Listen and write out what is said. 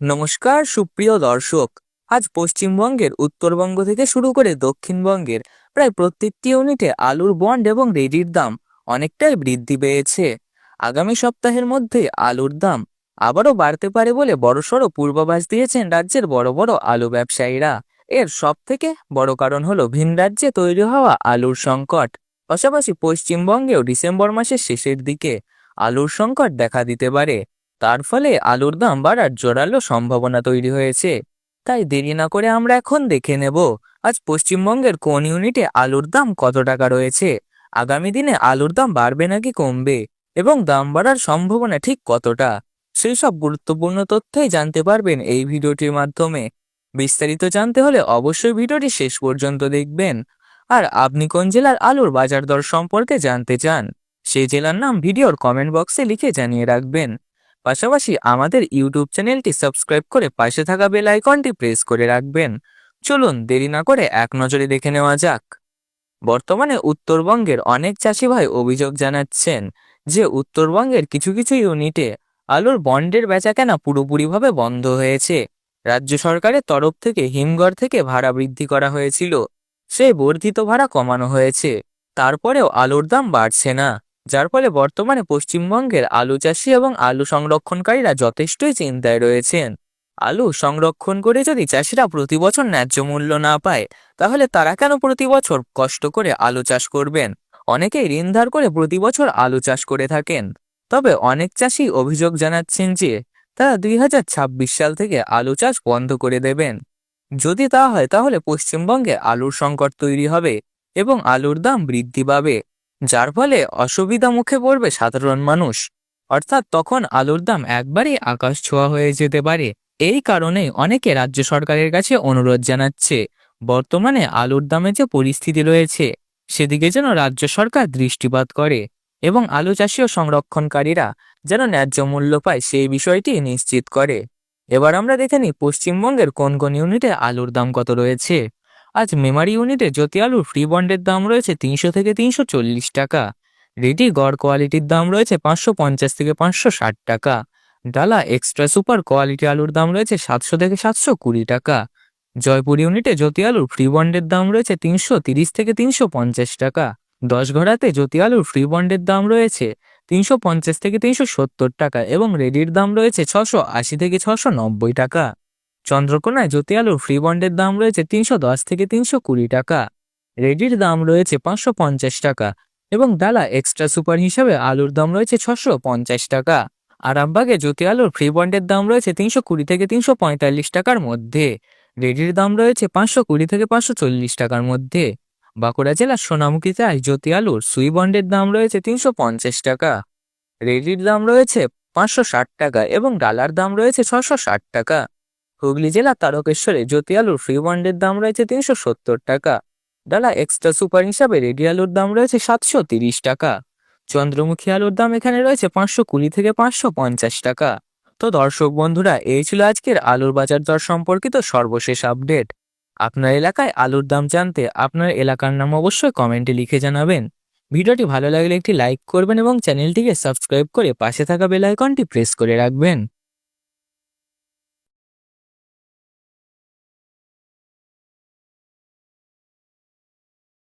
নমস্কার, সুপ্রিয় দর্শক। আজ পশ্চিমবঙ্গের উত্তরবঙ্গ থেকে শুরু করে দক্ষিণবঙ্গের প্রায় প্রত্যেকটি ইউনিটে আলুর বন্ড এবং রেডির দাম অনেকটাই বৃদ্ধি পেয়েছে। আগামী সপ্তাহের মধ্যে আলুর দাম আবারও বাড়তে পারে বলে বড়সড় পূর্বাভাস দিয়েছেন রাজ্যের বড় বড় আলু ব্যবসায়ীরা। এর সব থেকে বড় কারণ হলো ভিন রাজ্যে তৈরি হওয়া আলুর সংকট। পাশাপাশি পশ্চিমবঙ্গেও ডিসেম্বর মাসের শেষের দিকে আলুর সংকট দেখা দিতে পারে। তার ফলে আলুর দাম বাড়ার জোরালো সম্ভাবনা তৈরি হয়েছে। তাই দেরি না করে আমরা এখন দেখে নেব, আজ পশ্চিমবঙ্গের কোন ইউনিটে আলুর দাম কত টাকা রয়েছে, আগামী দিনে আলুর দাম বাড়বে নাকি কমবে, এবং দাম বাড়ার সম্ভাবনা ঠিক কতটা, সেই সব গুরুত্বপূর্ণ তথ্যই জানতে পারবেন এই ভিডিওটির মাধ্যমে। বিস্তারিত জানতে হলে অবশ্যই ভিডিওটি শেষ পর্যন্ত দেখবেন। আর আপনি কোন জেলার আলুর বাজার দর সম্পর্কে জানতে চান সেই জেলার নাম ভিডিওর কমেন্ট বক্সে লিখে জানিয়ে রাখবেন। পাশাপাশি আমাদের ইউটিউব চ্যানেলটি সাবস্ক্রাইব করে পাশে থাকা বেল আইকনটি প্রেস করে রাখবেন। চলুন দেরি না করে এক নজরে দেখে নেওয়া যাক। বর্তমানে উত্তরবঙ্গের অনেক চাষি ভাই অভিযোগ জানাচ্ছেন যে উত্তরবঙ্গের কিছু কিছু ইউনিটে আলুর বন্ডের বেচাকেনা পুরোপুরিভাবে বন্ধ হয়েছে। রাজ্য সরকারের তরফ থেকে হিমঘর থেকে ভাড়া বৃদ্ধি করা হয়েছিল। সেই বর্ধিত ভাড়া কমানো হয়েছে। তারপরেও আলুর দাম বাড়ছে না। যার ফলে বর্তমানে পশ্চিমবঙ্গের আলু চাষি এবং আলু সংরক্ষণকারীরা যথেষ্টই চিন্তায় রয়েছেন। আলু সংরক্ষণ করে যদি চাষিরা প্রতি বছর ন্যায্য মূল্য না পায়, তাহলে তারা কেন প্রতি বছর কষ্ট করে আলু চাষ করবেন? অনেকেই ঋণ ধার করে প্রতি বছর আলু চাষ করে থাকেন। তবে অনেক চাষি অভিযোগ জানাচ্ছেন যে, তারা দুই হাজার ছাব্বিশ সাল থেকে আলু চাষ বন্ধ করে দেবেন। যদি তা হয়, তাহলে পশ্চিমবঙ্গে আলুর সংকট তৈরি হবে এবং আলুর দাম বৃদ্ধি পাবে। যার ফলে অসুবিধা মুখে পড়বে সাধারণ মানুষ। অর্থাৎ তখন আলুর দাম একবারেই আকাশ ছোঁয়া হয়ে যেতে পারে। এই কারণেই অনেকে রাজ্য সরকারের কাছে অনুরোধ জানাচ্ছে, বর্তমানে আলুর দামে যে পরিস্থিতি রয়েছে, সেদিকে যেন রাজ্য সরকার দৃষ্টিপাত করে এবং আলু চাষী ও সংরক্ষণকারীরা যেন ন্যায্য মূল্য পায় সেই বিষয়টি নিশ্চিত করে। এবার আমরা দেখে নিই পশ্চিমবঙ্গের কোন কোন ইউনিটে আলুর দাম কত রয়েছে। আজ মেমারি ইউনিটে জ্যোতি আলুর ফ্রি বন্ডের দাম রয়েছে তিনশো থেকে তিনশো চল্লিশ টাকা। রেডি গড় কোয়ালিটির দাম রয়েছে পাঁচশো পঞ্চাশ থেকে পাঁচশো ষাট টাকা। ডালা এক্সট্রা সুপার কোয়ালিটি আলুর দাম রয়েছে সাতশো থেকে সাতশো কুড়ি টাকা। জয়পুর ইউনিটে জ্যোতি আলুর ফ্রি বন্ডের দাম রয়েছে তিনশো তিরিশ থেকে তিনশো পঞ্চাশ টাকা। দশ ঘড়াতে জ্যোতি আলুর ফ্রি বন্ডের দাম রয়েছে তিনশো পঞ্চাশ থেকে তিনশো সত্তর টাকা এবং রেডির দাম রয়েছে ছশো আশি থেকে ছশো নব্বই টাকা। চন্দ্রকোনায় জ্যোতি আলুর ফ্রি বন্ডের দাম রয়েছে তিনশো দশ থেকে তিনশো কুড়ি টাকা। রেডির দাম রয়েছে পাঁচশো পঞ্চাশ টাকা এবং ডালা এক্সট্রা সুপার হিসাবে আলুর দাম রয়েছে ছশো পঞ্চাশ টাকা। আরামবাগে জ্যোতি আলুর ফ্রি বন্ডের দাম রয়েছে তিনশো কুড়ি থেকে তিনশো পঁয়তাল্লিশ টাকার মধ্যে। রেডির দাম রয়েছে পাঁচশো কুড়ি থেকে পাঁচশো চল্লিশ টাকার মধ্যে। বাঁকুড়া জেলার সোনামুখীতে জ্যোতি আলুর সুই বন্ডের দাম রয়েছে তিনশো পঞ্চাশ টাকা। রেডির দাম রয়েছে পাঁচশো ষাট টাকা এবং ডালার দাম রয়েছে ছশো ষাট টাকা। হুগলি জেলার তারকেশ্বরে জ্যোতি আলুর ফ্রি বন্ডের দাম রয়েছে তিনশো সত্তর টাকা। ডালা এক্সট্রা সুপার হিসাবে রেডি আলুর দাম রয়েছে সাতশো তিরিশ টাকা। চন্দ্রমুখী আলুর দাম এখানে রয়েছে পাঁচশো কুড়ি থেকে পাঁচশো পঞ্চাশ টাকা। তো দর্শক বন্ধুরা, এই ছিল আজকের আলুর বাজার দর সম্পর্কিত সর্বশেষ আপডেট আপনার এলাকায় আলুর দাম জানতে আপনার এলাকার নাম অবশ্যই কমেন্টে লিখে জানাবেন। ভিডিওটি ভালো লাগলে একটি লাইক করবেন এবং চ্যানেলটিকে সাবস্ক্রাইব করে পাশে থাকা বেল আইকনটি প্রেস করে রাখবেন।